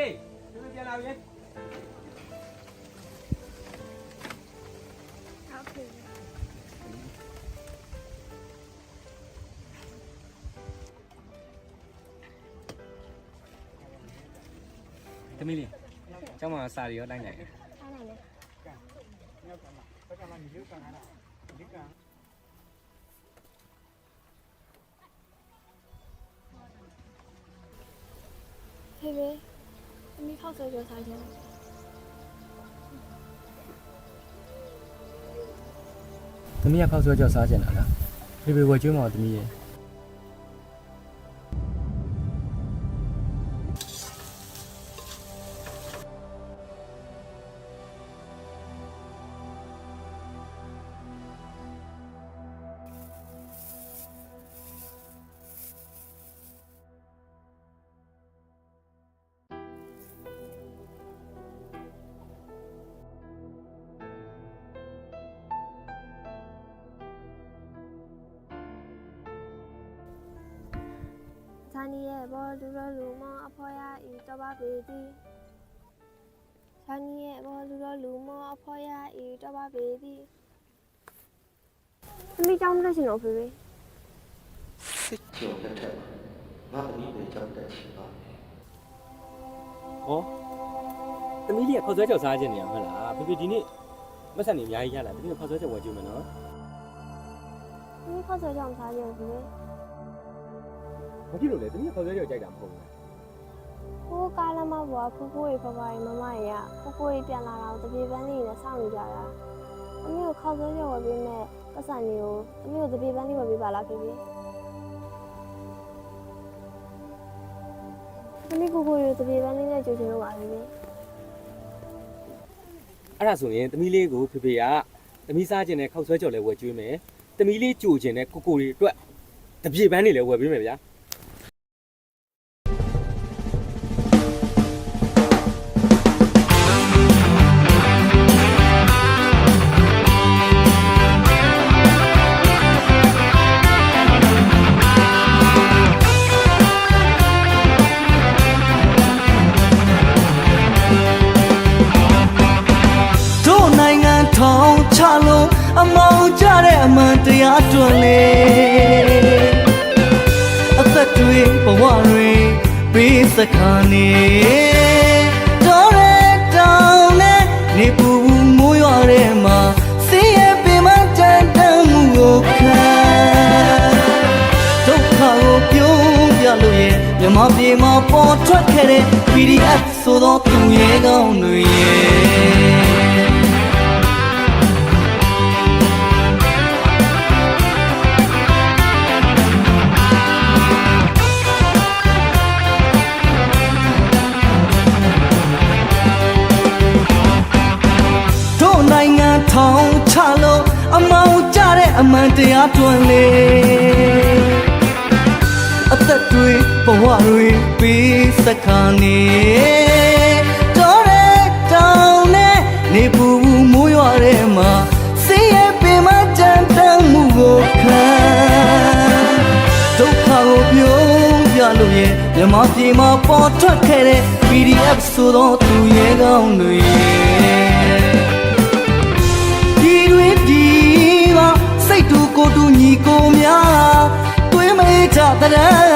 ကြီးလေးသူပြန်လာပြီဟုတ်ကဲ့ အမိခောက်ဆွဲကြောစားခြင်းသမီးကခောက်ဆွဲကြောက်စားကျင်တာလားဖေဖေဝယ်ကျွေးမှာသမီးရဲ့ ဇာနီရဲ့ဘောလူတော်လူမအဖော်ရဤတော့ပါပေသည်ဇာနီရဲ့ဘောလူတော်လူမအဖော်ရဤတော့ပါပေသည်အမိကြောင်းမလို့ရှင်တော့ဖေဖေစစ်ချုံလက်ထက်ငါသမီးတွေကြောက်တဲ့ရှိပါမယ်ဟောသမီးလေးကခောက်ဆွဲကြောက်စားကျင်နေရမဟုတ်လားဖေဖေဒီနေ့မဆက်နေအများကြီးရလာသမီးကခောက်ဆွဲကြောက်ဝယ်ကျွေးမယ်နော်အမိခောက်ဆွဲကြောင်းစားခြင်းဖေဖေ မဖြစ်လို့လေသမီးကခောက်ဆွဲကြောက်ကြိုက်တာမဟုတ်ဘူးကိုကားလမ်းမဘောဖူးဖူးရေဖဖရေမမရေကဖူးဖူးရေပြန်လာတာကိုတပြေပန်းလေးနဲ့စောင့်နေကြတာအမေကိုခောက်ဆွဲကြောဝယ်ပေးမဲ့ပတ်စံလေးကိုအမေကိုတပြေပန်းလေးဝယ်ပေးပါလားဖေဖေအမေကိုကိုရေတပြေပန်းလေးနဲ့ကြိုချင်လို့ပါဖေဖေအဲ့ဒါဆိုရင်သမီးလေးကိုဖေဖေကသမီးစားကျင်တဲ့ခောက်ဆွဲကြော်လည်းဝယ်ကျွေးမယ်သမီးလေးကြိုကျင်တဲ့ကိုကိုတွေအတွက်တပြေပန်းတွေလည်းဝယ်ပေးမယ်ဗျာ တရားတွင်လေအသက်တွေဘဝတွေပေးစခါနေတော့တဲ့တောင်နဲ့နေပူမိုးရွာတဲ့မှာစီးရဲ့ပင်မတန်တမ်းမှုကိုခံဒုက္ခကိုပြုံးပြလို့ရဲ့မြမပြေမှာပေါ်ထွက်ခဲ့တဲ့ PDF ဆိုသောသူရဲကောင်းတွေရဲ့ အမှန်တရားတွင်လေအသက်တွေဘဝတွေပေးစခါနေတော့တဲ့တောင်နဲ့နေပူမိုးရွာတဲ့မှာစီးရဲ့ပင်မကြမ်းတမ်းမှုကိုခံဒုက္ခကိုပြုံးပြလို့ရဲ့မြမပြေမှာပေါ်ထွက်ခဲ့တဲ့ PDF ဆိုသောသူရဲကောင်းတွေ မေး